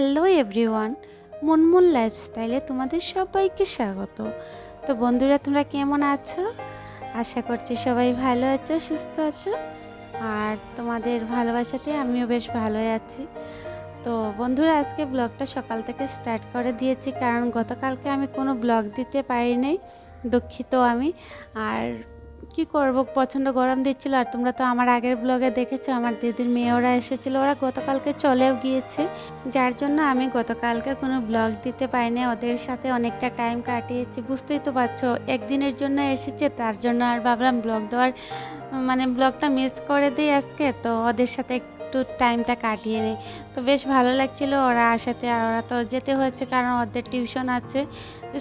Hello everyone Munmun লাইফস্টাইলে তোমাদের সবাইকে স্বাগত। তো বন্ধুরা, তোমরা কেমন আছো? আশা করছি সবাই ভালো আছো, সুস্থ আছো। আর তোমাদের ভালোবাসাতে আমিও বেশ ভালোই আছি। তো বন্ধুরা, আজকে ব্লগটা সকাল থেকে স্টার্ট করে দিয়েছি, কারণ গতকালকে আমি কোনো ব্লগ দিতে পারি নাই দুঃখিত আমি। আর কি করব? প্রচণ্ড গরম দিচ্ছিল আর তোমরা তো আমার আগের ব্লগে দেখেছ, আমার দিদির মেয়ে ওরা এসেছিল, ওরা গতকালকে চলেও গিয়েছে। যার জন্য আমি গতকালকে কোনো ব্লগ দিতে পারিনি, ওদের সাথে অনেকটা টাইম কাটিয়েছি, বুঝতেই তো পারছ, একদিনের জন্য এসেছে, তার জন্য আর ভাবলাম ব্লগ দেওয়ার মানে ব্লগটা মিস করে দিই আজকে, তো ওদের সাথে একটু টাইমটা কাটিয়ে নিই। তো বেশ ভালো লাগছিল ওরা আসাতে আর ওরা তো যেতে হয়েছে কারণ ওদের টিউশন আছে।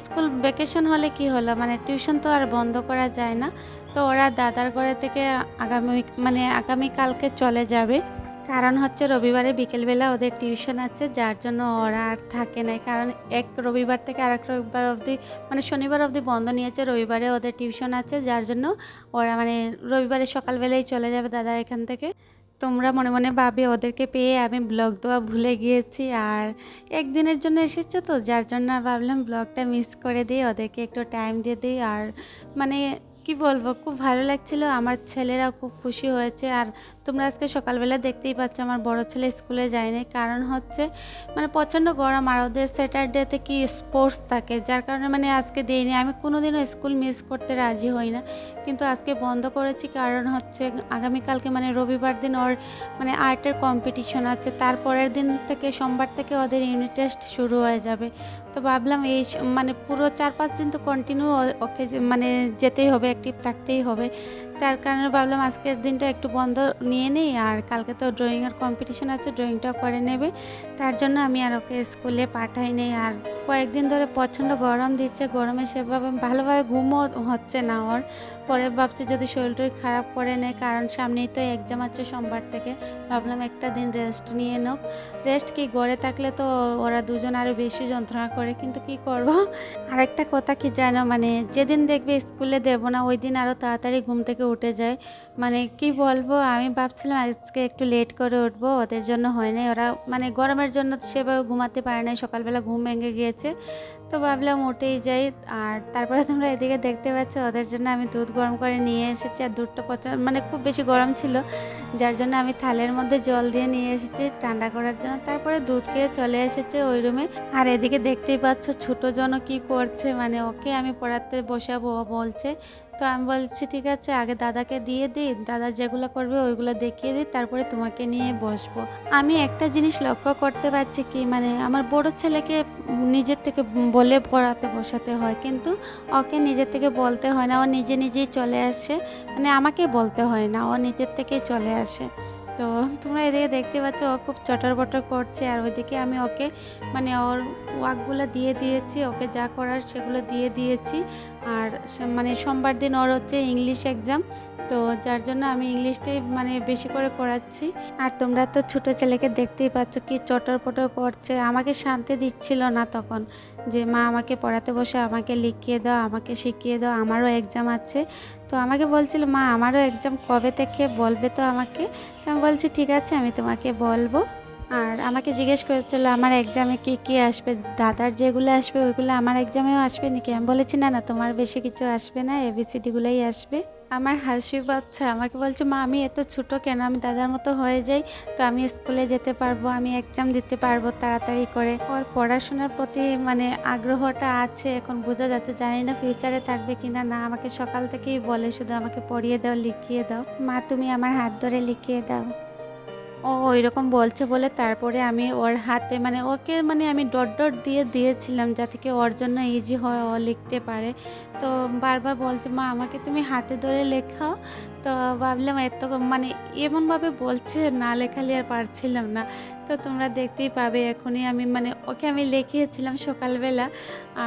স্কুল ভ্যাকেশন হলে কি হলো? মানে টিউশন তো আর বন্ধ করা যায় না। তো ওরা দাদার ঘরে থেকে আগামী মানে আগামীকালকে চলে যাবে। কারণ হচ্ছে রবিবারে বিকেলবেলা ওদের টিউশন আছে, যার জন্য ওরা আর থাকে নাই কারণ এক রবিবার থেকে আরেক রবিবার অবধি মানে শনিবার অবধি বন্ধ নিয়েছে, রবিবারে ওদের টিউশন আছে, যার জন্য ওরা মানে রবিবারে সকালবেলাই চলে যাবে দাদা এখান থেকে। তোমরা মনে মনে ভাবে, ওদেরকে পেয়ে আমি ব্লগ দেওয়া ভুলে গিয়েছি। আর একদিনের জন্য এসেছ তো, যার জন্য ভাবলাম ব্লগটা মিস করে দিই, ওদেরকে একটু টাইম দিয়ে দিই। আর মানে কি বলব? খুব ভালো লাগছিল। আমার ছেলেরাও খুব খুশি হয়েছে। আর তোমরা আজকে সকালবেলা দেখতেই পাচ্ছ, আমার বড় ছেলে স্কুলে যায়নি। কারণ হচ্ছে মানে প্রচণ্ড গরম। আর ওদের স্যাটারডেতে কি স্পোর্টস থাকে? যার কারণে মানে আজকে দিইনি আমি কোনোদিনও স্কুল মিস করতে রাজি হই না। কিন্তু আজকে বন্ধ করেছি। কারণ হচ্ছে, আগামীকালকে মানে রবিবার দিন ওর মানে আর্টের কম্পিটিশন আছে। তারপরের দিন থেকে সোমবার থেকে ওদের ইউনিট টেস্ট শুরু হয়ে যাবে। তো ভাবলাম এই মানে পুরো চার পাঁচ দিন তো কন্টিনিউ ওকে মানে যেতেই হবে। অ্যাক্টিভ থাকতেই হবে। তার কারণে ভাবলাম আজকের দিনটা একটু বন্ধ নিয়ে নিই, আর কালকে তো ড্রয়িংয়ের কম্পিটিশন আছে ড্রয়িংটাও করে নেবে। তার জন্য আমি আর ওকে স্কুলে পাঠাই নেই, আর কয়েকদিন ধরে প্রচণ্ড গরম দিচ্ছে, গরমে সেভাবে ভালোভাবে ঘুমও হচ্ছে না ওর। পরে ভাবছি যদি শরীর টরীর খারাপ করে নেয়, কারণ সামনেই তো এক্সাম আছে সোমবার থেকে, ভাবলাম একটা দিন রেস্ট নিয়ে নোক। রেস্ট কি গড়ে থাকলে তো ওরা দুজন আরও বেশি যন্ত্রণা করে, কিন্তু কি করব? আরেকটা কথা কি জানো মানে যেদিন দেখবে স্কুলে দেবো না, ওই দিন আরও তাড়াতাড়ি ঘুম থেকে উঠে যায়। মানে কি বলব, আমি ভাবছিলাম আজকে একটু লেট করে উঠবো, ওদের জন্য হয় নাই। ওরা মানে গরমের জন্য সেভাবে ঘুমাতে পারে নাই, সকালবেলা ঘুম ভেঙে গিয়েছে। তো ভাবলাম উঠেই যাই। আর তারপরে তোমরা এদিকে দেখতে পাচ্ছ, ওদের জন্য আমি দুধ গরম করে নিয়ে এসেছি। আর দুধটা পছন্দ মানে খুব বেশি গরম ছিল। যার জন্য আমি থালের মধ্যে জল দিয়ে নিয়ে এসেছি ঠান্ডা করার জন্য। তারপরে দুধ খেয়ে চলে এসেছে ওই রুমে। আর এদিকে দেখতেই পাচ্ছ, ছোটো জন কি করছে মানে ওকে আমি পড়াতে বসাবো বলছে। তো আমি বলছি, ঠিক আছে, আগে দাদাকে দিয়ে দিই দাদা যেগুলো করবে ওইগুলো দেখিয়ে দিই, তারপরে তোমাকে নিয়ে বসবো। আমি একটা জিনিস লক্ষ্য করতে পারছি কি মানে আমার বড় ছেলেকে নিজের থেকে বলে পড়াতে বসাতে হয়, কিন্তু ওকে নিজের থেকে বলতে হয় না। ও নিজে নিজেই চলে আসে মানে আমাকে বলতে হয় না, ও নিজের থেকেই চলে আসে। তো তোমরা এদিকে দেখতে পাচ্ছ, ও খুব চটর বটর করছে। আর ওইদিকে আমি ওকে মানে ওর ওয়ার্কগুলো দিয়ে দিয়েছি, ওকে যা করার সেগুলো দিয়ে দিয়েছি। আর মানে সোমবার দিন ওর হচ্ছে ইংলিশ এক্সাম, তো যার জন্য আমি ইংলিশটাই মানে বেশি করে করাচ্ছি। আর তোমরা তো ছোটো ছেলেকে দেখতেই পাচ্ছ, কি চটর পটর করছে। আমাকে শান্তি দিচ্ছিল না তখন যে, মা, আমাকে পড়াতে বসে আমাকে লিখিয়ে দাও, আমাকে শিখিয়ে দাও, আমারও এক্সাম আছে। তো আমাকে বলছিল, মা, আমারও এক্সাম কবে থেকে বলবে তো আমাকে? তো আমি বলছি, ঠিক আছে, আমি তোমাকে বলব। আর আমাকে জিজ্ঞেস করেছিল, আমার এক্সামে কি কি আসবে? দাদার যেগুলো আসবে, ওইগুলো আমার এক্সামেও আসবে নাকি? আমি বলেছি, না না, তোমার বেশি কিছু আসবে না এবিসিডিগুলোই আসবে। আমার হাসি বাচ্চা আমাকে বলছে, মা, আমি এত ছোট কেন? আমি দাদার মতো হয়ে যাই, তো আমি স্কুলে যেতে পারব, আমি এক্সাম দিতে পারব তাড়াতাড়ি করে। ওর পড়াশোনার প্রতি মানে আগ্রহটা আছে, এখন বোঝা যাচ্ছে, জানি না ফিউচারে থাকবে কিনা। না, আমাকে সকাল থেকেই বলে, শুধু আমাকে পড়িয়ে দাও, লিখিয়ে দাও। মা, তুমি আমার হাত ধরে লিখিয়ে দাও। ও ওইরকম বলছে বলে তারপরে আমি ওর হাতে মানে ওকে মানে আমি ডট ডট দিয়ে দিয়েছিলাম যাতে কি ওর জন্য ইজি হয়, ও লিখতে পারে। তো বারবার বলছে, মা, আমাকে তুমি হাতে ধরে লেখাও। তো ভাবলাম এত মানে এমনভাবে বলছে, না লেখালে আর পারছিলাম না। তো তোমরা দেখতেই পাবে, এখনই আমি মানে ওকে আমি লিখিয়েছিলাম সকালবেলা।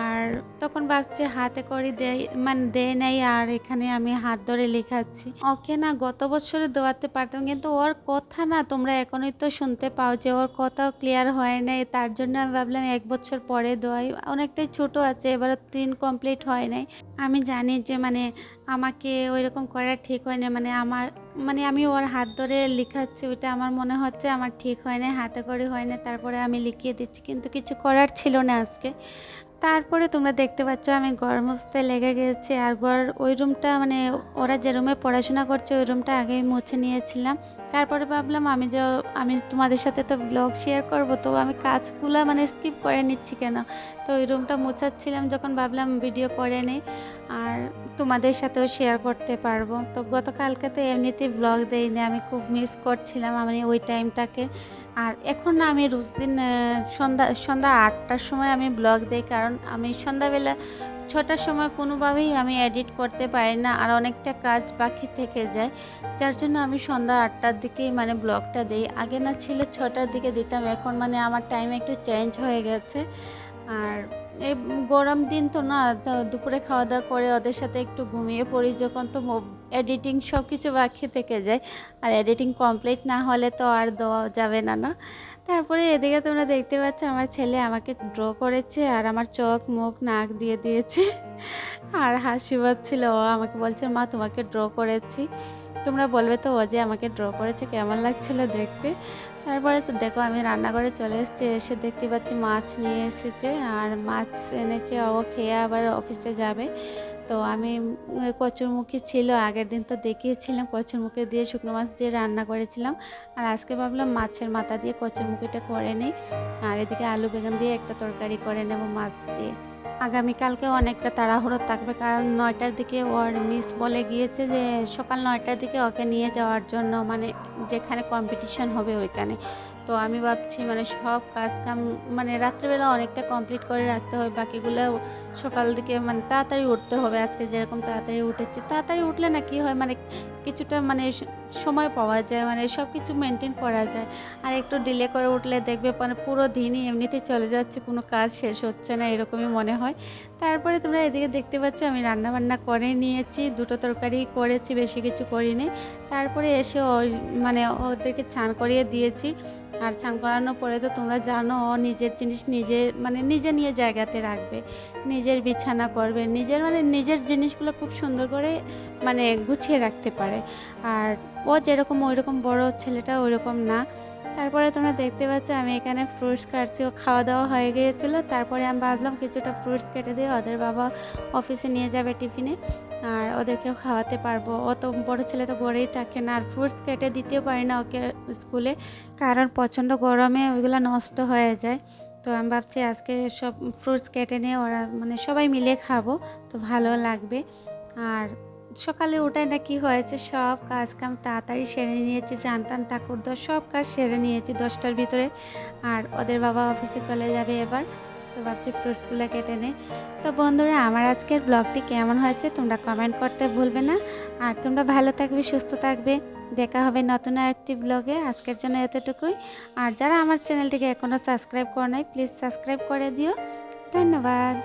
আর তখন ভাবছি হাতে করে দেয় মানে দেয় নাই, আর এখানে আমি হাত ধরে লেখাচ্ছি। ওকে না গত বছরে দেওয়াতে পারতাম, কিন্তু ওর কথা না তোমরা এখনই তো শুনতে পাও যে ওর কথাও ক্লিয়ার হয় নাই। তার জন্য আমি ভাবলাম এক বছর পরে দেওয়াই অনেকটাই ছোট আছে, এবারও তিন কমপ্লিট হয় নাই। আমি জানি যে মানে আমাকে ওই রকম করা ঠিক হয় না মানে আমার মানে আমি ওর হাত ধরে লিখাচ্ছি, ওইটা আমার মনে হচ্ছে আমার ঠিক হয় না হাতে করে হয় না তারপরে আমি লিখিয়ে দিচ্ছি, কিন্তু কিছু করার ছিল না আজকে। তারপরে তোমরা দেখতে পাচ্ছ আমি ঘর মুছতে লেগে গেছি। আর ঘর ওই রুমটা মানে ওরা যে রুমে পড়াশোনা করছে ওই রুমটা আগে মুছে নিয়েছিলাম। তারপরে ভাবলাম আমি যে, আমি তোমাদের সাথে তো ব্লগ শেয়ার করব, তো আমি কাজগুলো মানে স্কিপ করে নিচ্ছি কেন? তো ওই রুমটা মোছাচ্ছিলাম যখন ভাবলাম ভিডিও করে নেই। আর তোমাদের সাথেও শেয়ার করতে পারব। তো গতকালকে তো এমনিতেই ব্লগ দেইনি, আমি খুব মিস করছিলাম আমি ওই টাইমটাকে আর এখন না আমি রোজ দিন সন্ধ্যা সন্ধ্যা আটটার সময় আমি ব্লগ দিই, কারণ আমি সন্ধ্যাবেলা ছটার সময় কোনোভাবেই আমি এডিট করতে পারি না, আর অনেকটা কাজ বাকি থেকে যায়। যার জন্য আমি সন্ধ্যা আটটার দিকেই মানে ব্লগটা দিই। আগে না ছিল ছটার দিকে দিতাম, এখন মানে আমার টাইম একটু চেঞ্জ হয়ে গেছে। আর এই গরম দিন তো না দুপুরে খাওয়া দাওয়া করে ওদের সাথে একটু ঘুমিয়ে পড়ি, যখন তো এডিটিং সব কিছু বাকি থেকে যায়। আর এডিটিং কমপ্লিট না হলে তো আর দেওয়া যাবে না না? তারপরে এদিকে তোমরা দেখতে পাচ্ছ, আমার ছেলে আমাকে ড্র করেছে আর আমার চোখ, মুখ, নাক দিয়ে দিয়েছে। আর হাসি পাচ্ছিল আমাকে বলছে, মা, তোমাকে ড্র করেছি। তোমরা বলবে তো, ও যে আমাকে ড্র করেছে, কেমন লাগছিল দেখতে? তারপরে তো দেখো, আমি রান্নাঘরে চলে এসেছি, এসে দেখতে পাচ্ছি মাছ নিয়ে এসেছে, আর মাছ এনেছে, ও খেয়ে আবার অফিসে যাবে। তো আমি কচুরমুখী ছিল, আগের দিন তো দেখিয়েছিলাম, কচুরমুখী দিয়ে শুকনো মাছ দিয়ে রান্না করেছিলাম। আর আজকে ভাবলাম মাছের মাথা দিয়ে কচুরমুখিটা করে নিই, আর এদিকে আলু বেগুন দিয়ে একটা তরকারি করে নেব মাছ দিয়ে। আগামীকালকে অনেকটা তাড়াহুড়ো থাকবে কারণ নয়টার দিকে ওর মিস বলে গিয়েছে যে সকাল নয়টার দিকে ওকে নিয়ে যাওয়ার জন্য মানে যেখানে কম্পিটিশন হবে ওইখানে। তো আমি ভাবছি মানে সব কাজ কাম মানে রাত্রেবেলা অনেকটা কমপ্লিট করে রাখতে হবে। বাকিগুলো সকাল দিকে মানে তাড়াতাড়ি উঠতে হবে। আজকে যেরকম তাড়াতাড়ি উঠেছি, তাড়াতাড়ি উঠলে না কি হয় মানে কিছুটা মানে সময় পাওয়া যায় মানে সব কিছু মেনটেন করা যায়। আর একটু ডিলে করে উঠলে দেখবে মানে পুরো দিনই এমনিতেই চলে যাচ্ছে, কোনো কাজ শেষ হচ্ছে না, এরকমই মনে হয়। তারপরে তোমরা এদিকে দেখতে পাচ্ছ, আমি রান্নাবান্না করে নিয়েছি, দুটো তরকারি করেছি, বেশি কিছু করিনি। তারপরে এসে মানে ওদেরকে ছান করিয়ে দিয়েছি। আর ছান করানোর পরে তো তোমরা জানো, নিজের জিনিস নিজে মানে নিজে নিয়ে জায়গাতে রাখবে। নিজের বিছানা করবে, নিজের মানে নিজের জিনিসগুলো খুব সুন্দর করে মানে গুছিয়ে রাখতে পারে। আর ও যেরকম, ওইরকম বড় ছেলেটা ওইরকম না। তারপরে তোমরা দেখতে পাচ্ছ আমি এখানে ফ্রুটস কাটছি, ও খাওয়া দাওয়া হয়ে গিয়েছিল। তারপরে আমি ভাবলাম কিছুটা ফ্রুটস কেটে দিয়ে ওদের বাবা অফিসে নিয়ে যাবে টিফিনে আর ওদেরকেও খাওয়াতে পারব। ও তো বড়ো ছেলে তো গড়েই থাকে না, আর ফ্রুটস কেটে দিতেও পারি না ওকে স্কুলে, কারণ প্রচণ্ড গরমে ওইগুলো নষ্ট হয়ে যায়। তো আমি ভাবছি আজকে সব ফ্রুটস কেটে নিয়ে ওরা মানে সবাই মিলে খাব, তো ভালো লাগবে। আর সকালে উঠায় না কি হয়েছে? সব কাজ কাম তাড়াতাড়ি সেরে নিয়েছি চান টান ঠাকুর সব কাজ সেরে নিয়েছি দশটার ভিতরে। আর ওদের বাবা অফিসে চলে যাবে এবার। তো ভাবছি ফ্রুটসগুলো কেটে নেই। তো বন্ধুরা, আমার আজকের ব্লগটি কেমন হয়েছে তোমরা কমেন্ট করতে ভুলবে না। আর তোমরা ভালো থাকবে, সুস্থ থাকবে। দেখা হবে নতুন আরেকটি ব্লগে। আজকের জন্য এতটুকুই। আর যারা আমার চ্যানেলটিকে এখনও সাবস্ক্রাইব করে নাই, প্লিজ সাবস্ক্রাইব করে দিও। ধন্যবাদ।